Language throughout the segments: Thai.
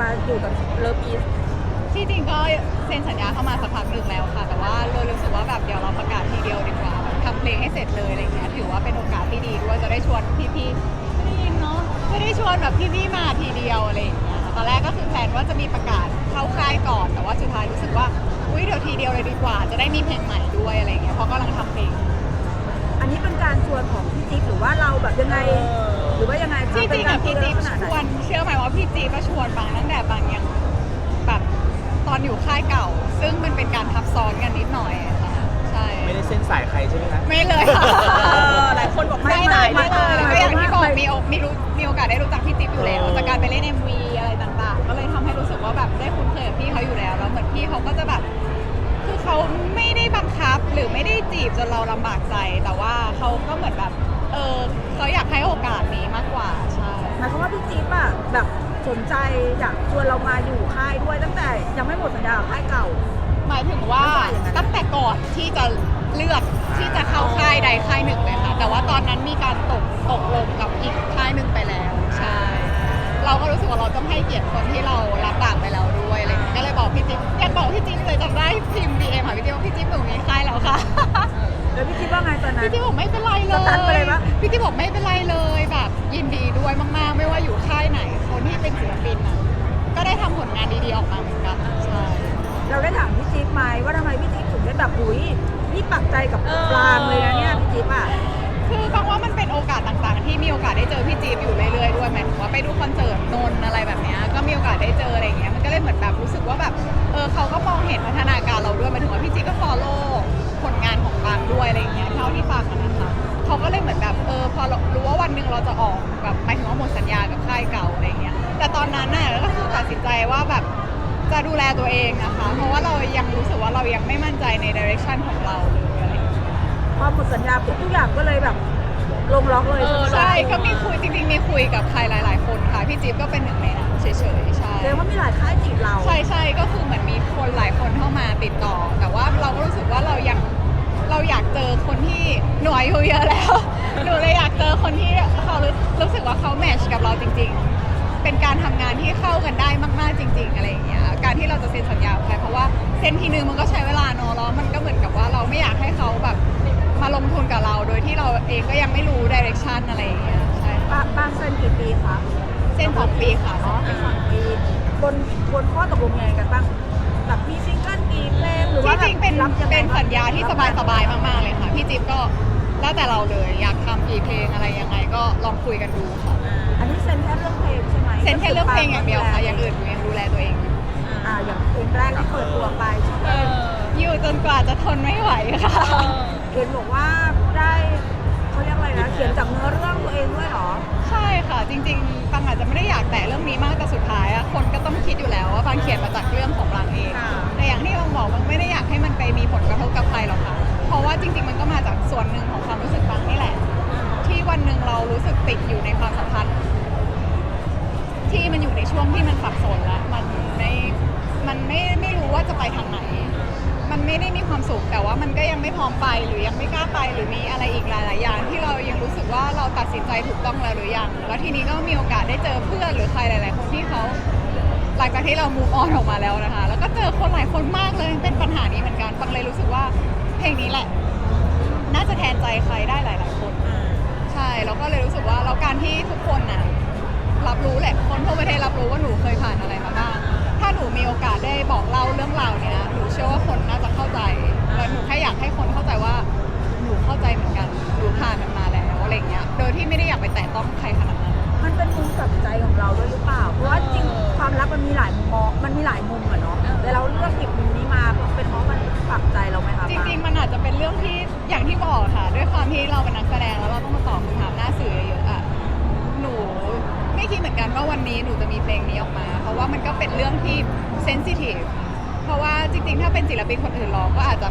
มาอยู่กับเลิฟอีสที่จริงก็เซ็นสัญญาเข้ามาสักพักหนึ่งแล้วค่ะ แต่ว่าเรารู้สึกว่าแบบเดี๋ยวเราประกาศทีเดียวดีกว่าทำเพลงให้เสร็จเลยอะไรเงี้ยถือว่าเป็นโอกาสที่ดีด้วยจะได้ชวนพี่ๆไม่ได้ยินเนาะจะได้ชวนแบบพี่ๆมาทีเดียวอะไรอย่างเงี้ยตอนแรกก็คือแพลนว่าจะมีประกาศเข้าค่ายก่อน แต่ว่าสุดท้ายรู้สึกว่าอุ้ยเดี๋ยวทีเดียวเลยดีกว่า จะได้มีเพลงใหม่ด้วยอะไรเงี้ยเพราะกำลังทำเพลงอันนี้เป็นการชวนของพี่จิ๊บหรือว่าเราแบบยังไง หรือว่ายังไงคะที่จริงอะพี่จิ๊บเป็นการชคุยวนเชื่อไหมว่าพี่จิ๊บก็ชวนบางตั้งแต่บางยังแบบตอนอยู่ค่ายเก่า ซึ่งมันเป็นการทับซ้อนกันนิดหน่อยอะค่ะใช่ไม่ได้เส้นสายใครใช่ไหมคะไม่เลยค่ะหลายคนบอกไม่ไม่เลได้ยไม่ไม่ได้เลยก็อย่างที่บอกมีโอมีรู้มีโอกาสได้รู้จักพี่จิ๊บอยู่แล้วจากการไปเล่น MV อะไรต่างๆ ก็เลยทำให้รู้สึกว่าแบบได้คุ้นเคยกับพี่เขาอยู่แล้วแล้วเหมือนพี่เขาก็จะแบบคือเขาไม่ได้บังคับหรือไม่ได้จีบจนเราลำบากใจ แต่ว่าเขาก็เหมือนแบบเออเขาอยาก แบบสนใจอยากชวนเรามาอยู่ค่ายด้วยตั้งแต่ยังไม่หมดสัญญากับค่ายเก่า หมายถึงว่าไม่ใช่อย่างนั้นตั้งแต่ก่อนที่จะเลือกที่จะเข้าค่ายใดค่ายหนึ่งเลยค่ะ แต่ว่าตอนนั้นมีการตกตกลงกับอีกค่ายหนึ่งไปแล้วใช่เราก็รู้สึกว่าเราต้องให้เกียรติคนที่เรารักปากไปแล้วด้วยอะไรอย่างเงี้ยก็เลยบอกพี่จิ๊บอยากบอกพี่จิ๊บเลยจำได้พิมพ์ดีเอ็มหาพี่จิ๊บว่าพี่จิ๊บหนูมีค่ายแล้วค่ะ แล้วพี่จิ๊บว่าไงตอนนั้น พี่จิ๊บบอกไม่เป็นไรเลสตันไปเลยยปะ พี่จิ๊บบอกไม่เป็นไรเลยแบบยินดีด้วยมากๆ ไม่ว่าอยู่ค่ายไหน คนที่เป็นศิลปินอะก็ได้ทำผลงานดีๆออกมาเหมือนกันใช่เราได้ถามพี่จิ๊บไหมว่าทำไมพี่จิ๊บถึงได้แบบหุยนี่ปักใจกับปลางเลยนะเนี่ยพี่จิ๊บอะคือฟังว่ามันเป็นโอกาสต่างๆ ที่มีโอกาสได้เจอพี่จี๊บอยู่เรื่อยๆด้วยหมายถึงว่าไปดูคอนเสิร์ตนนท์อะไรแบบเนี้ยก็มีโอกาสได้เจออะไรอย่างเงี้ยมันก็เลยเหมือนแบบรู้สึกว่าแบบเออเขาก็มองเห็นพัฒนาการเราด้วยหมายถึงว่าพี่จี๊บก็ follow ผลงานของบางด้วยอะไรอย่างเงี้ยเท่าที่ฟังอะนะคะเขาก็เลยเหมือนแบบเออพอเรารู้ว่าวันหนึ่งเราจะออกแบบหมายถึงว่าหมดสัญญากับค่ายเก่าอะไรอย่างเงี้ย แต่ตอนนั้นน่ะก็คือตัดสินใจว่าแบบจะดูแลตัวเองนะคะ เพราะว่าเรายังรู้สึกว่าเรายังไม่มั่นใจในดิเรกชันของเราเลยอะไรอย่างเงี้ย พอหมดสัญญาปุ๊บทุกอย่างก็เลยแบบลงล็อกเลยใช่ไหมใช่ก็มีคุยจริงๆ มีคุยกับใครหลาย ๆ คนค่ะ พี่จิ๊บก็เป็นหนึ่งในนั้นเฉยๆใช่แสดงว่ามีหลายค่ายจีบเรา ใช่ใช่ก็คือเหมือนมีคนหลายคนเข้ามาติดต่อ แต่ว่าเราก็รู้สึกว่าเรายังเราอยากเจอคนที่หน่วยอายุเยอะแล้ว หนูเลยอยากเจอคนที่เขารู้รู้สึกว่าเขาแมทชกับเราจริง ๆ เป็นการทำงานที่เข้ากันได้มากๆจริง ๆ อะไรอย่างเงี้ยการที่เราจะเซ็นสัญญากับใครเพราะว่าเซ็นทีนึงมันก็ใช้เวลาเนอะแล้วมันก็เหมือนกับว่าเราไม่อยากให้เขาแบบมาลงทุนกับเรา โดยที่เราเองก็ยังไม่รู้ดิเรกชันอะไรอย่างเงี้ยใช่บางบางเซนกี่ปีคะเซ็นสองปีค่ะอ๋อเป็นสองปีบนบนข้อตกลงยังไงกันบ้างแบบมีซิงเกิลกี่เพลงหรือว่าที่จริงเป็นรับยังไงเป็นบ้งสัญญาที่สบายๆมาก ๆ เลยค่ะ พี่จิ๊บก็แล้วแต่เราเลยอยากทำกี่เพลงอะไรยังไงก็ลองคุยกันดูค่ะ อันนี้เซ็นแค่เรื่องเพลงใช่ไหมเซ็นแค่เรื่องเพลงอย่างเดียวค่ะอย่างอื่นหนูยังดูแลตัวเองอ่าอย่างเพลงแรกที่เปิดตัวไปชื่อเพลงอยู่จนกว่าจะทนไม่ไหวค่ะเห็นบอกว่าได้เขาเรียกอะไรนะเขียนจากเนื้อเรื่องตัวเองด้วยเหรอ ใช่ค่ะจริงๆฟังอาจจะไม่ได้อยากแตะเรื่องนี้มากแต่สุดท้ายอะคนก็ต้องคิดอยู่แล้วว่าฟังเขียนมาจากเรื่องของฟังเองค่ะแต่อย่างที่ฟังบอกมันไม่ได้อยากให้มันไปมีผลกระทบกับใครหรอกค่ะ เพราะว่าจริง ๆ มันก็มาจากส่วนหนึ่งของความรู้สึกฟังนี่แหละที่ วันหนึ่งเรารู้สึกติดอยู่ในความสัมพันธ์ ที่มันอยู่ในช่วงที่มันสับสนแล้วมันไม่มันไม่ไม่รู้ว่าจะไปทางไหน มันไม่ได้มีความสุขแต่ว่ามันก็ยังไม่พร้อมไปหรือยังไม่กล้าไปหรือมีอะไรอีกหลาย ๆ อย่าง ที่เรายังรู้สึกว่าเราตัดสินใจถูกต้องแล้วหรือยังแล้วทีนี้ก็มีโอกาสได้เจอเพื่อนหรือใครหลาย ๆ คนที่เขาหลังจากที่เรามูฟออนออกมาแล้วนะคะ แล้วก็เจอคนหลายคนมากเลยเป็นปัญหานี้เหมือนกันฟังเลยรู้สึกว่าเพลงนี้แหละ น่าจะแทนใจใครได้หลาย ๆ คน ใช่แล้วก็เลยรู้สึกว่าแล้วการที่ทุกคนน่ะรับรู้แหละคนทั่วประเทศรับรู้ว่าหนูเคยผ่านอะไรมาบ้างถ้าหนูมีโอกาสได้บอกเล่าเรื่องราวเนี้ยหนูเชื่อว่าคนน่าจะเข้าใจแล้วหนูแค่อยากให้คนเข้าใจว่าหนูเข้าใจเหมือนกันหนูผ่านมัน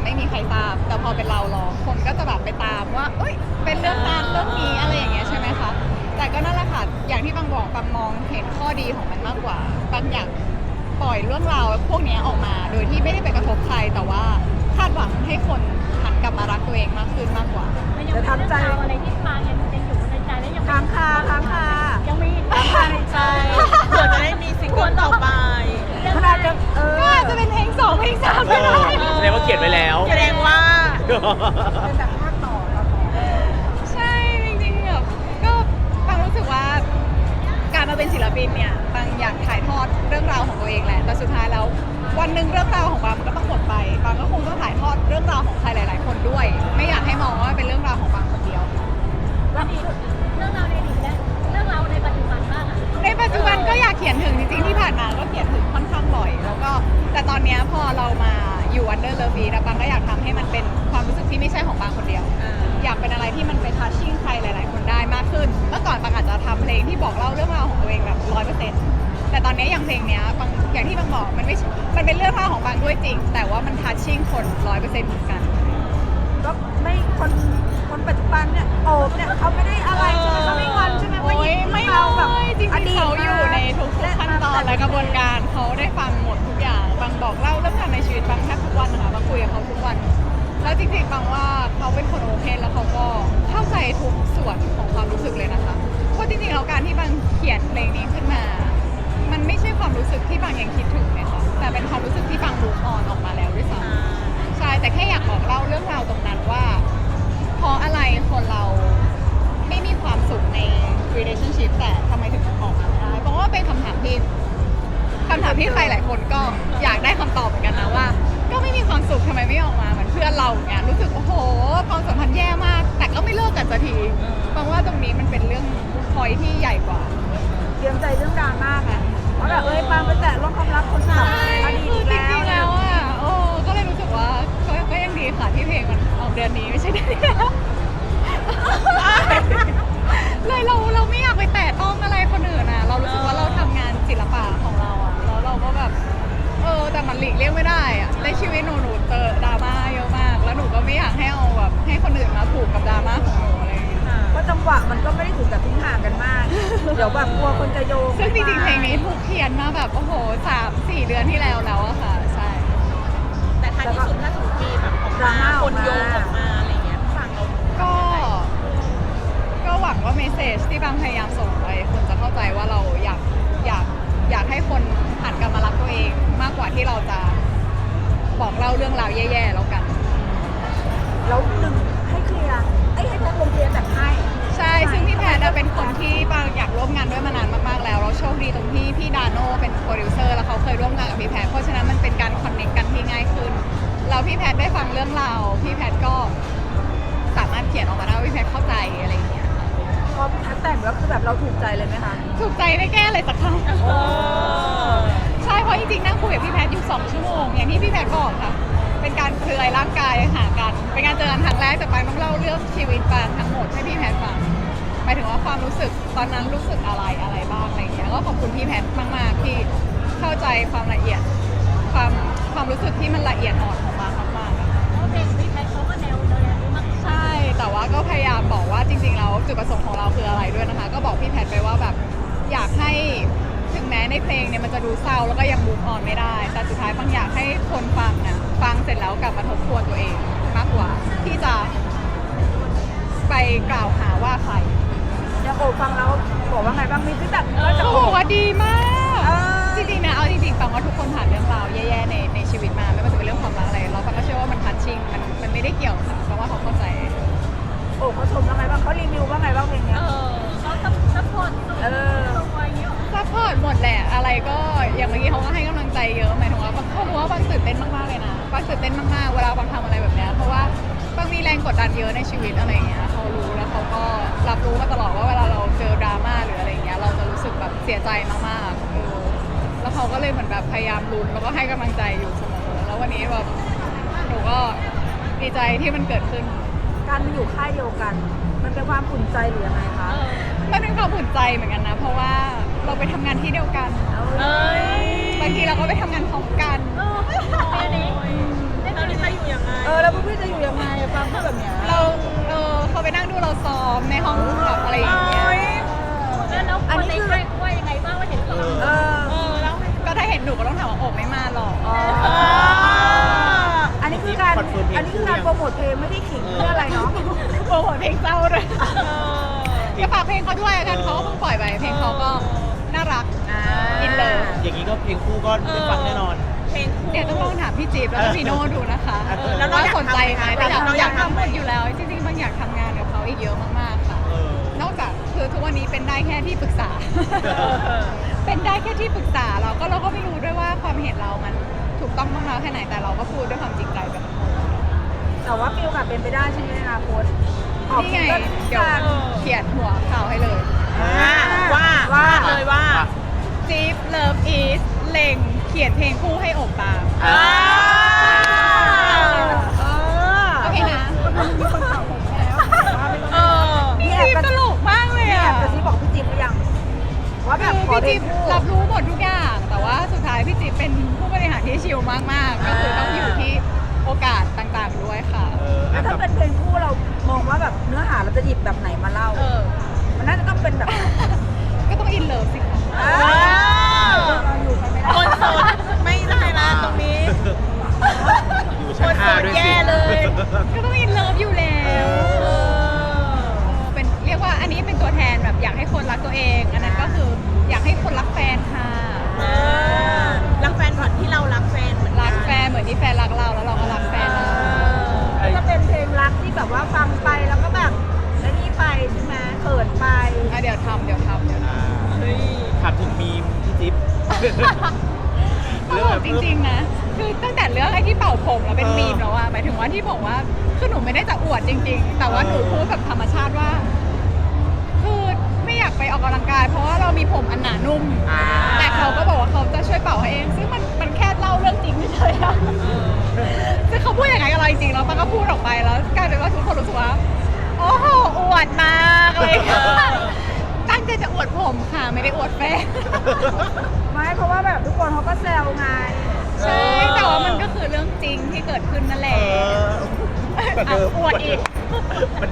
ไม่มีใครทราบ แต่พอเป็นเราร้องคนก็จะแบบไปตามว่าเอ้ย เป็นเรื่องนั้นเรื่องนี้อะไรอย่างเงี้ยใช่ไหมคะแต่ก็นั่นแหละค่ะอย่างที่บางบอกบางมองเห็นข้อดีของมันมากกว่าบางอยากปล่อยเรื่องราวพวกเนี้ยออกมา โดยที่ไม่ได้ไปกระทบใครแต่ว่าคาดหวังให้คนหันกลับมารักตัวเองมากขึ้นมากกว่าจะทำใจอะไรที่ค้างยังเป็นอยู่ในใจและยังค้างคาค้างคายังมีค้างคาในใจเผื่อจะได้มีซิงคนต่อไป มันอาจจะเออก็อาจจะเป็นเพลงสองเพลงสามเอก็ได้อแสดงว่าเขียนไว้แล้ว แสดงว่า เป็นแบบภาคต่อเราต่อใช่จริงๆแบบก็ฟังรู้สึกว่า การมาเป็นศิลปินเนี่ยบางอยากถ่ายทอดเรื่องราวของตัวเองแหละแต่สุดท้ายแล้ววันหนึ่งเรื่องราวของบางมันก็ต้องหมดไปบางก็คงต้องถ่ายทอดเรื่องราวของใครหลาย ๆ คนด้วย ไม่อยากให้มองว่าเป็นเรื่องราวของบางคนเดียวแล้วเรื่อ ในปัจจุบันก็อยากเขียนถึงจริงๆที่ผ่านมาก็เขียนถึงค่อนข้างบ่อย แล้วก็แต่ตอนเนี้ยพอเรามาอยู่ Under Love Beat อะบางก็อยากทำให้มันเป็นความรู้สึกที่ไม่ใช่ของบางคนเดียว อยากเป็นอะไรที่มันไปทัชชิ่งใครหลาย ๆ คนได้มากขึ้น เมื่อก่อนบางอาจจะทำเพลงที่บอกเล่าเรื่องราวของตัวเองแบบร้อยเปอร์เซ็นต์แต่ตอนนี้อย่างเพลงเนี้ยบางอย่างที่บางบอกมันไม่ใช่มันเป็นเรื่องราวของบางด้วยจริง แต่ว่ามันทัชชิ่งคนร้อยเปอร์เซ็นต์เหมือนกัน ก็ไม่คน คนปัจจุบันเนี่ยโอบเนี่ยเขาไม่ได้อะไรใช่ไหมเขาไม่งอนใช่ไหมว่าโอ้ยหยิบไม่เราแบบจริงๆเขาอยู่ในทุกๆขั้นตอนและกระบวนการเขาได้ฟังหมดทุกอย่างบางบอกเล่าเรื่องราวในชีวิตบางแทบทุกวันนะคะบางคุยกับเขาทุกวัน แล้วจริงๆบางว่าเขาเป็นคนโอเพนแล้วเขาก็เข้าใจทุกส่วนของความรู้สึกเลยนะคะเพราะจริงๆแล้วการที่บางเขียนเพลงนี้ขึ้นมา มันไม่ใช่ความรู้สึกที่บางยังคิดถึงเลยค่ะแต่เป็นความรู้สึกที่บางรู้ออนออก relationship แต่ทำไมถึงออกมาไม่ได้เพราะว่าเป็นคำถามที่คำถามที่ใครหลายคนก็อยากได้คำตอบเหมือนกันนะว่า ก็ไม่มีความสุขทำไมไม่ออกมาเหมือนเพื่อนเราอย่างเงี้ยรู้สึกโอ้โหความสัมพันธ์แย่มาก แต่ก็ไม่เลิกกันสักทีบางว่าตรงนี้มันเป็นเรื่องพอยที่ใหญ่กว่า เตรียมใจเรื่องดราม่าไงเพราะแบบเอ้ยปางไปแตะเรื่องความรักคนแบบอดีตคืออีกจแล้วริงๆแล้วอะโอ้ก็เลยรู้สึกว่าก็ก็ยังดีค่ะที่เพลงมันออกเดือนนี้ เลี่ยงไม่ได้อะในชีวิตหนูหนูเจอดราม่าเยอะมาก แล้วหนูก็ไม่อยากให้เอาแบบให้คนอื่นมาผูกกับดราม่าของหนูอะไรอย่างเงี้ยเพราะจังหวะมันก็ไม่ได้ถึงกับทิ้งห่างกันมาก เดี๋ยวแบบกลัวคนจะโยงซึ่งจริงๆเพลงนี้ถูกเขียนมาแบบโอ้โหสามสี่เดือนที่แล้วแล้วอะค่ะ ใช่ แต่ท้ายที่สุดถ้าสมมติมีแบบออกมาคนโยงออกมา คือแบบเราถูกใจเลยไหมคะ ถูกใจไม่แก้เลยสักครั้งใช่เพราะจริงๆนั่งคุยกับพี่แพทย์อยู่ 2 ชั่วโมงอย่างที่พี่แพทย์บอกค่ะ เป็นการเคลื่อยร่างกายหากัน เป็นการเจอกันครั้งแรกแต่ปางต้องเล่าเรื่องชีวิตปางทั้งหมดให้พี่แพทย์ฟังหมายถึงว่าความรู้สึกตอนนั้นรู้สึกอะไรอะไรบ้างอะไรอย่างเงี้ยก็ขอบคุณพี่แพทย์มากๆที่เข้าใจความละเอียด ความความรู้สึกที่มันละเอียดอ่อน แต่ว่าก็พยายามบอกว่าจริงๆแล้วจุดประสงค์ของเราคืออะไรด้วยนะคะ ก็บอกพี่แพทไปว่าแบบอยากให้ถึงแม้ในเพลงเนี่ยมันจะดูเศร้าแล้วก็ยังมูฟออนไม่ได้ แต่สุดท้ายบางอยากให้คนฟังนะฟังเสร็จแล้วกลับมาทบทวนตัวเองมากกว่าที่จะไปกล่าวหาว่าใครเดี๋ยวโอบฟังแล้วบอกว่าไงบ้างมีฟีดแบ็กก็จะโอ้โหบว่าดีมากจริงๆนะเอาจริงๆฟังว่าทุกคนผ่านเรื่องราวแย่ๆในในชีวิตมาไม่ว่าจะเป็นเรื่องความรักอะไรเราฟังก็เชื่อว่ามันทัชชิ่งมันมันไม่ได้เกี่ยวค่ะเพราะว่าเขาเข้าใจ โอบเขาชมว่าไงบ้างเขารีวิวว่าไงบ้างเพลงเอเนี้ยอเขาซัพพอร์ตสุดเออ ตัวอย่างเงี้ยหรอซัพพอร์ตหมดแหละ อะไรก็อย่างเมื่อกี้เขาก็ให้กำลังใจเยอะหมายถึงว่าบางเขารู้ว่าบางตื่นเต้นมากๆเลยนะบางตื่นเต้นมากๆเวลาบางทำอะไรแบบเนี้ยเพราะว่าบางมีแรงกดดันเยอะในชีวิตอะไรอย่างเงี้ยเขารู้แล้วเขาก็รับรู้มาตลอดว่าเวลาเราเจอดราม่าหรืออะไรอย่างเงี้ยเราจะรู้สึกแบบเสียใจมากๆเออแล้วเขาก็เลยเหมือนแบบพยายามลุ้นแล้วก็ให้กำลังใจอยู่เสมอแล้ววันนี้แบบหนูก็ดีใจที่มันเกิดขึ้น การมาอยู่ค่ายเดียวกัน มันเป็นความอุ่นใจหรือยังไงคะมันเป็นความอุ่นใจเหมือนกันนะ เพราะว่าเราไปทำงานที่เดียวกันเอ้ยบางทีเราก็ไปทำงานพร้อมกันเอออันนี้ตอนนี้จะอยู่ยังไง เออแล้วพวกพี่จะอยู่ยังไงอะฟังพูดแบบเนี้ยเราเออเขาไปนั่งดูเราซ้อมในห้องแบบอะไรอย่างเงี้ยแล้วแล้วคนในค่ายเขาว่ายังไงบ้างว่าเห็นเขาเออเออแล้วก็ถ้าเห็นหนูก็ต้องถามว่าโอบไม่มาหรอก อ๋ออันนี้คือ การคอนเฟิร์มเพลง อันนี้คือการโปรโมทเพลงไม่ได้ขิงเพื่ออะไรเนาะโอ้โหเพลงเศร้าเลยเออก็ฝากเพลงเขาด้วยกันเขาก็เพิ่งปล่อยไปเพลงเขาก็น่ารัก อ่าอินเลิฟ อย่างนี้ก็เพลงคู่ก็ได้ฟังแน่นอน เพลงคู่ เดี๋ยวต้องลองถามพี่จี๊บแล้วก็พี่โน่ดูนะคะเออแล้วเราว่าอยากสนใจไหมทำไหมแต่อยากเราอยากกอายทำทำหไหมมดอยู่แล้ว จริงๆบางอยากทำงานกับเขาอีกเยอะมากๆค่ะ เออ นอกจากคือทุกวันนี้เป็นได้แค่ที่ปรึกษาเป็นได้แค่ที่ปรึกษาเราก็เราก็ไม่รู้ด้วยว่าความเห็นเรามัน ถูกต้องมากน้อยแค่ไหนแต่เราก็พูดด้วยความจริงใจกับมันแต่ว่ามีโอกาสเป็นไปได้ใช่ไหมในอนาคตออกนี่ซิไงงเกิลเดี๋ยวกันเขียนหัวข่าวให้เลยอ่าว่าว่าเลยว่าจี๊บเลิฟอีสเล็งเขียนเพลงคู่ให้โอบตามอ่า เออโอเคนะมีคนถามผมแล้วว่าไม่ต้องเออพี่จี๊บตลกมากเลยพี่แออะ บกระซิบบอกพี่จิ๊บหรือยังว่าแบบคือขอพี่เพลจิ๊งบคู่รับรู้หมดทุกอย่าง แต่ว่าสุดท้ายพี่จิ๊บเป็นผู้บริหารที่ ชิลมากๆ ก็คือต้องอยู่ที่โอกาสต่างๆด้วยค่ะเออแล้วถ้าเป็นเพลงคู่เรามองว่าแบบเนื้อหาเราจะหยิบแบบไหนมาเล่า เออ มันน่าจะต้องเป็นแบบก็ต้องอินเลิฟสิคะอ้าวเราอยู่กันไม่ได้คนโสดไม่ได้ละตรงนี้อยู่ชั้นห้าด้วยสิแย่เลยก็ต้องอินเลิฟอยู่แล้ว ตลกจริงๆนะ คือตั้งแต่เรื่องไอ้ที่เป่าผมแล้วเป็นเออมีมแล้วอะหมายถึงว่าที่บอกว่าคือหนูไม่ได้จะอวดจริง ๆ แต่ว่าหนูพูดแบบธรรมชาติว่า คือไม่อยากไปออกกำลังกาย เพราะว่าเรามีผมอันหนานุ่ม อ่า แต่เขาก็บอกว่าเขาจะช่วยเป่าให้เอง ซึ่งมันมันแค่เล่าเรื่องจริงไม่ใช่อะซึ่งเขาพูดอย่างไงกับเราจริงๆแล้วมันก็พูดออกไปแล้วกลายเป็นว่าทุกคนรู้สึกว่าโอ้โหอวดมากอะไรอย่างเลยตั้งใจจะอวดผมค่ะไม่ได้อวดแฟน ไม่เพราะว่าแบบทุกคนเขาก็แซวไงใช่แต่ว่ามันก็คือเรื่องจริงที่เกิดขึ้นนั่นแหเอละออะอวดอีก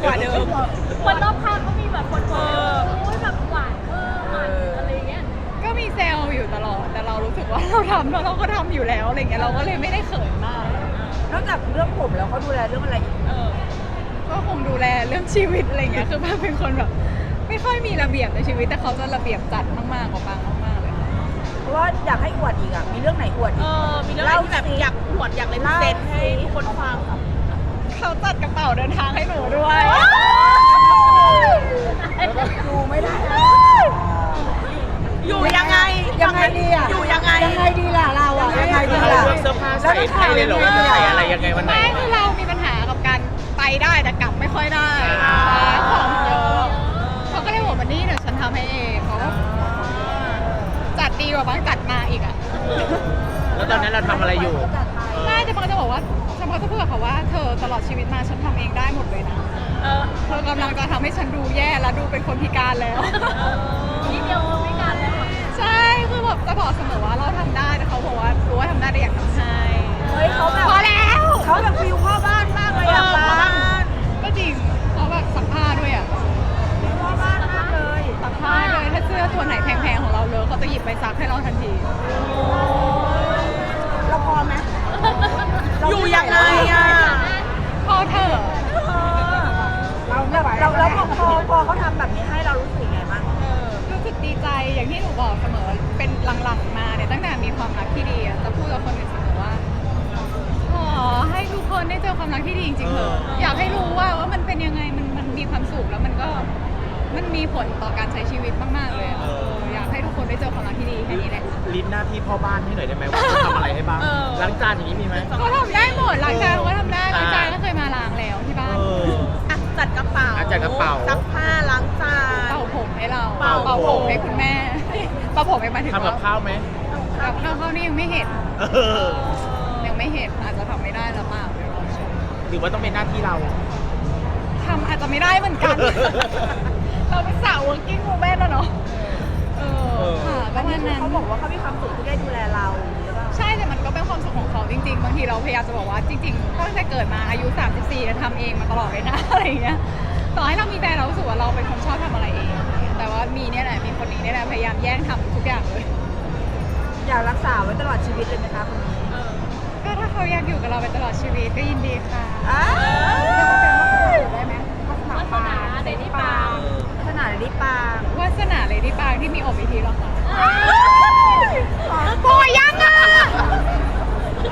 กว่าเดิม คนรอบข้างก็มีแบบคนบอกว่าโอ้ยแบบหวานเออหวานอะไรเงี้ยก็มีเซลล์อยู่ตลอด แต่เรารู้สึกว่าเราทำแล้วเราก็ทำอยู่แล้วอะไรเงี้ยเราก็เลยไม่ได้เขินมาก นอกจากเรื่องผมแล้วเขาดูแลเรื่องอะไรอีกเออก็คงดูแลเรื่องชีวิตอะไรเงี้ยคือป้าเป็นคนแบบ ไม่ค่อยมีระเบียบในชีวิตแต่เขาจะระเบียบจัดมากๆกว่าปาง ว่าอยากให้อวดอีกอะมีเรื่องไหนอวดเออีกอมีเรื่องอะไรที่แบบอยากอวดอยากเลยพิเศษให้ทุกคนฟังเขาจัดกระเป๋าเดินทางให้หนูด้วย ดูไม่ได้อยู่ยังไงยังไงดีอะอยู่ยังไง ยังไงดีล่ะเราอะยังไงดีเราล่ะเลือกเสื้อผ้าใส่ให้เลยเหรอว่าจะใส่อะไรยังไงวันไหน ไม่คือเรามีปัญหากับการไปได้แต่กลับไม่ค่อยได้อ่า ของเยอะเขาก็เลยบอกวันนี้เดี๋ยวฉันทำให้เองเขาก็จั ดดีกว่าบางจัดมาอีกอะแล้วตอนนั้นเราทำอะไรอยู่ ไม่แต่บางจะบอกว่าฉันบางจะพูดกับเขาว่าเธอตลอดชีวิตมาฉันทำเองได้หมดเลยนะเออเธอกำลังจะทำให้ฉันดูแย่และดูเป็นคนพิการแล้วนิดเดียวไม่การแล้วอะใช่คือแบบจะบอกเสมอว่าเราทำได้แต่เขาบอกว่ารู้ว่าทำได้แต่อยากทำ รักที่ดีจริงๆเถอะอยากให้รู้ว่าว่ามันเป็นยังไงมันมันมีความสุขแล้วมันก็มันมีผลต่อการใช้ชีวิตมากๆเลยอะเอออยากให้ทุกคนได้เจอความรักที่ดีแค่นี้แหละ ลิ้นหน้าที่พ่อบ้านให้หน่อยได้ไหมว่าจะทำอะไรให้บ้างเออ ล้างจานอย่างนี้มีไหมก็ทำได้หมดล้างจานก็ทำได้อ่าล้างจานก็เคยมาล้างแล้วที่บ้านเออ อะจัดกระเป๋าอะจัดกระเป๋า ซักผ้าล้างจาน เป่าผมให้เราเป่าผม ผมให้คุณแม่เป่าผมให้มาถึงทำกับข้าวไหมกับข้าวเขานี่ยังไม่เห็นเออ ยังไม่เห็นอาจ หรือว่าต้องเป็นหน้าที่เรา ทำอาจจะไม่ได้เหมือนกัน เราเป็นสาว working woman แล้วเนาะ เอเอออ ค่ะปอัระนมานี้ณคือนั้นเขาบอกว่าเขามีความสุขที่ได้ดูแลเราหรือเปล่าใช่แต่มันก็เป็นความสุขของเขาจริง ๆ บางทีเราพยายามจะบอกว่าจริงๆตั้งแต่เกิดมาอายุ 34เราทำเองมาตลอดเลยนะ อะไรอย่างเงี้ย ต่อให้เรามีแฟนเรารู้สึกว่าเราเป็นคนชอบทำอะไรเอง แต่ว่ามีเนี่ยแหละ มีคนนี้เนี่ยแหละพยายามแย่งทำทุกอย่างเลย อยากรักษาไว้ตลอดชีวิตเลยไหมคะคนนี้ก็ถ้า เขาอยากอยู่กับเราไปตลอดชีวิตก็ยินดีค่ะได้ไหมวาสนาเดนี่ปางขนาดนี้ปางวาสนาเลยที่ปางที่มีโอบอีทีหรอคะพอยังอะ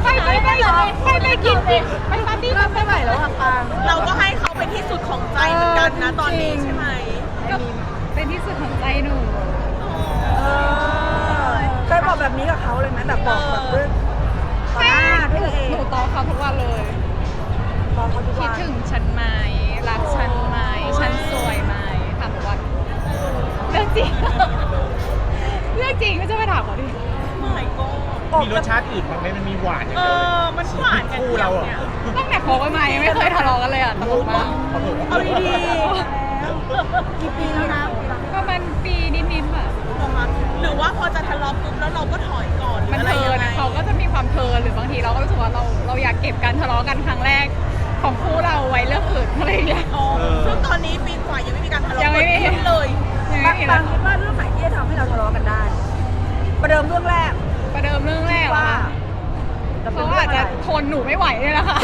ไปไปไปเหไปไปกินกิไปปาร์ตี้กัไปไหนแล้ปางเราก็ให้เขาเป็นที่สุดของใจเหมือนกันนะตอนนี้ใช่ไหมเป็นที่สุดของใจหนู เอบอกแบบนี้กับเขาเลยไหมแบบบอกแบบเรื่อง ต่อหน้าด้วยตัวเองหนูตอบเขาทุกวันเลยบอกเขาทุกคิวัดนถึงฉันไหมรักฉันไหมฉันสวยไหมถามทุกวันเรื่องจริง เรื่องจริงก็จะไปถามเขาดิไม่ก็มีรสชาติอื่นบ้างไหมมันมีหวานอย่างเอเดียวเลยอมันหวานกันคู่เราอะเนี่ยตั้งแต่คบกันมายังไม่เคยทะเลาะกันเลยอะตลกมากเอาดีกี่ปีแล้วนะก็มันปีนิดๆอะๆหรือว่าพอจะทะเลาะปุ๊บแล้วเราก็ถอยก่อนหรือ มันอะไรเพลิยันงไงเขาก็จะมีความเพลินหรือบางทีเราก็รู้สึกว่าเราเราอยากเก็บการทะเลาะกันครั้งแรกของคู่เราไว้เรื่องอื่นอะไรอย่างเงี้ยอ๋อซึ่งตอนนี้ปีกว่ายังไม่มีการทะเลาะยังไม่มีเกิดขึ้นเลยยังบาไม่งมีบาแล้งวคิดว่าเรื่องไหนที่จะทำให้เราทะเลาะกันได้ ประเดิมเรื่องแรกประเดิมเรื่องแรกเหรอว่าคะจะเป็เขานเรื่อาองจอะจะไรทนหนูไม่ไหวเนี่ยแหละค่ะ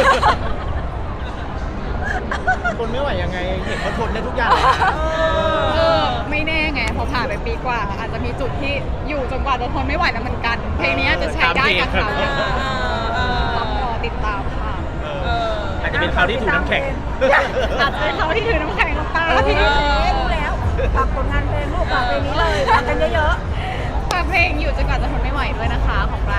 คนไม่ไหวยังไง เห็นเขาทนได้ทุกอย่างเออไม่แน่ไงพ อผ่านไปปีกว่า อาจจะมีจุดที่อยู่จนกว่าจะทนไม่ไหวแล้วเหมือนกัน เพลงนี้อาจจะใช้ได้กับเขาเออเออต้องรอติดตามค่ะเอเออออาจจะเป็นคราวที่ถูกน้ำแข็ง อาจจะเป็นเขาที่ถือน้ำแข็งกับตาเออพี่รู้แล้วฝากผลงานเพลงลูกฝากเพลงนี้เลยฝากกันเยอะฝากเพลงอยู่จนกว่าจะทนไม่ไหวด้วยนะคะของกลา